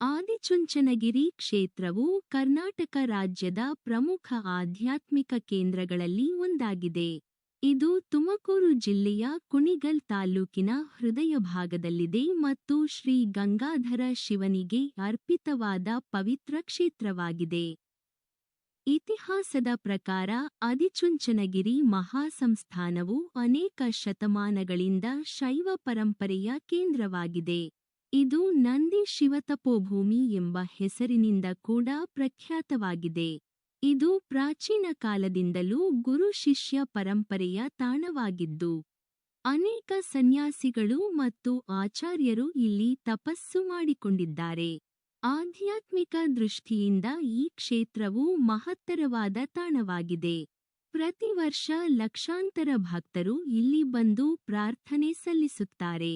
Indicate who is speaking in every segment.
Speaker 1: ಆದಿಚುಂಚನಗಿರಿ ಕ್ಷೇತ್ರವು ಕರ್ನಾಟಕ ರಾಜ್ಯದ ಪ್ರಮುಖ ಆಧ್ಯಾತ್ಮಿಕ ಕೇಂದ್ರಗಳಲ್ಲಿ ಒಂದಾಗಿದೆ. ಇದು ತುಮಕೂರು ಜಿಲ್ಲೆಯ ಕುಣಿಗಲ್ ತಾಲ್ಲೂಕಿನ ಹೃದಯ ಭಾಗದಲ್ಲಿದೆ ಮತ್ತು ಶ್ರೀ ಗಂಗಾಧರ ಶಿವನಿಗೆ ಅರ್ಪಿತವಾದ ಪವಿತ್ರ ಕ್ಷೇತ್ರವಾಗಿದೆ. ಇತಿಹಾಸದ ಪ್ರಕಾರ ಆದಿಚುಂಚನಗಿರಿ ಮಹಾಸಂಸ್ಥಾನವು ಅನೇಕ ಶತಮಾನಗಳಿಂದ ಶೈವ ಪರಂಪರೆಯ ಕೇಂದ್ರವಾಗಿದೆ. ಇದು ನಂದಿ ಶಿವತಪೋಭೂಮಿ ಎಂಬ ಹೆಸರಿನಿಂದ ಕೂಡ ಪ್ರಖ್ಯಾತವಾಗಿದೆ. ಇದು ಪ್ರಾಚೀನ ಕಾಲದಿಂದಲೂ ಗುರು ಶಿಷ್ಯ ಪರಂಪರೆಯ ತಾಣವಾಗಿದ್ದು, ಅನೇಕ ಸನ್ಯಾಸಿಗಳು ಮತ್ತು ಆಚಾರ್ಯರು ಇಲ್ಲಿ ತಪಸ್ಸು ಮಾಡಿಕೊಂಡಿದ್ದಾರೆ. ಆಧ್ಯಾತ್ಮಿಕ ದೃಷ್ಟಿಯಿಂದ ಈ ಕ್ಷೇತ್ರವು ಮಹತ್ತರವಾದ ತಾಣವಾಗಿದೆ. ಪ್ರತಿ ವರ್ಷ ಲಕ್ಷಾಂತರ ಭಕ್ತರು ಇಲ್ಲಿ ಬಂದು ಪ್ರಾರ್ಥನೆ ಸಲ್ಲಿಸುತ್ತಾರೆ.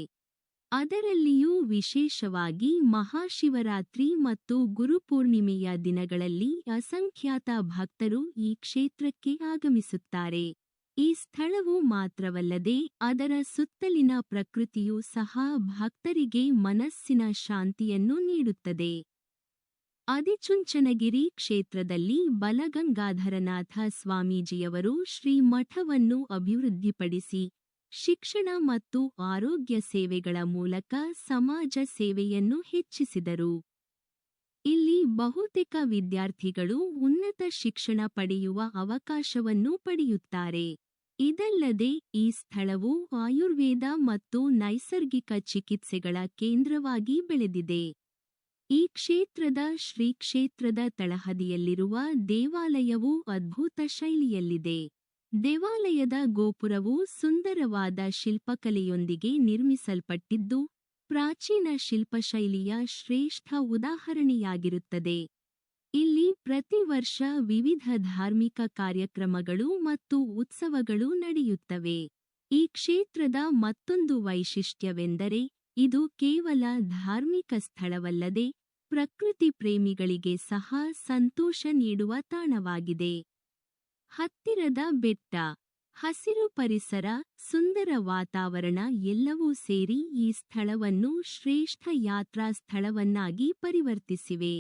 Speaker 1: ಅದರಲ್ಲಿಯೂ ವಿಶೇಷವಾಗಿ ಮಹಾಶಿವರಾತ್ರಿ ಮತ್ತು ಗುರುಪೂರ್ಣಿಮೆಯ ದಿನಗಳಲ್ಲಿ ಅಸಂಖ್ಯಾತ ಭಕ್ತರು ಈ ಕ್ಷೇತ್ರಕ್ಕೆ ಆಗಮಿಸುತ್ತಾರೆ. ಈ ಸ್ಥಳವು ಮಾತ್ರವಲ್ಲದೆ ಅದರ ಸುತ್ತಲಿನ ಪ್ರಕೃತಿಯೂ ಸಹ ಭಕ್ತರಿಗೆ ಮನಸ್ಸಿನ ಶಾಂತಿಯನ್ನು ನೀಡುತ್ತದೆ. ಅದಿಚುಂಚನಗಿರಿ ಕ್ಷೇತ್ರದಲ್ಲಿ ಬಲಗಂಗಾಧರನಾಥ ಸ್ವಾಮೀಜಿಯವರು ಶ್ರೀ ಮಠವನ್ನು ಅಭಿವೃದ್ಧಿಪಡಿಸಿ ಶಿಕ್ಷಣ ಮತ್ತು ಆರೋಗ್ಯ ಸೇವೆಗಳ ಮೂಲಕ ಸಮಾಜ ಸೇವೆಯನ್ನು ಹೆಚ್ಚಿಸಿದರು. ಇಲ್ಲಿ ಬಹುತೇಕ ವಿದ್ಯಾರ್ಥಿಗಳು ಉನ್ನತ ಶಿಕ್ಷಣ ಪಡೆಯುವ ಅವಕಾಶವನ್ನು ಪಡೆಯುತ್ತಾರೆ. ಇದಲ್ಲದೆ ಈ ಸ್ಥಳವು ಆಯುರ್ವೇದ ಮತ್ತು ನೈಸರ್ಗಿಕ ಚಿಕಿತ್ಸೆಗಳ ಕೇಂದ್ರವಾಗಿ ಬೆಳೆದಿದೆ. ಈ ಕ್ಷೇತ್ರದ ಶ್ರೀ ಕ್ಷೇತ್ರದ ತಳಹದಿಯಲ್ಲಿರುವ ದೇವಾಲಯವು ಅದ್ಭುತ ಶೈಲಿಯಲ್ಲಿದೆ. ದೇವಾಲಯದ ಗೋಪುರವು ಸುಂದರವಾದ ಶಿಲ್ಪಕಲೆಯೊಂದಿಗೆ ನಿರ್ಮಿಸಲ್ಪಟ್ಟಿದ್ದು, ಪ್ರಾಚೀನ ಶಿಲ್ಪಶೈಲಿಯ ಶ್ರೇಷ್ಠ ಉದಾಹರಣೆಯಾಗಿರುತ್ತದೆ. ಇಲ್ಲಿ ಪ್ರತಿ ವರ್ಷ ವಿವಿಧ ಧಾರ್ಮಿಕ ಕಾರ್ಯಕ್ರಮಗಳು ಮತ್ತು ಉತ್ಸವಗಳು ನಡೆಯುತ್ತವೆ. ಈ ಕ್ಷೇತ್ರದ ಮತ್ತೊಂದು ವೈಶಿಷ್ಟ್ಯವೆಂದರೆ, ಇದು ಕೇವಲ ಧಾರ್ಮಿಕ ಸ್ಥಳವಲ್ಲದೆ, ಪ್ರಕೃತಿ ಪ್ರೇಮಿಗಳಿಗೆ ಸಹ ಸಂತೋಷ ನೀಡುವ ತಾಣವಾಗಿದೆ. ಹತ್ತಿರದ ಬೆಟ್ಟ ಹಸಿರು ಪರಿಸರ ಸುಂದರ ವಾತಾವರಣ ಎಲ್ಲವೂ ಸೇರಿ ಈ ಸ್ಥಳವನ್ನು ಶ್ರೇಷ್ಠ ಯಾತ್ರಾ ಸ್ಥಳವನ್ನಾಗಿ ಪರಿವರ್ತಿಸಿವೆ.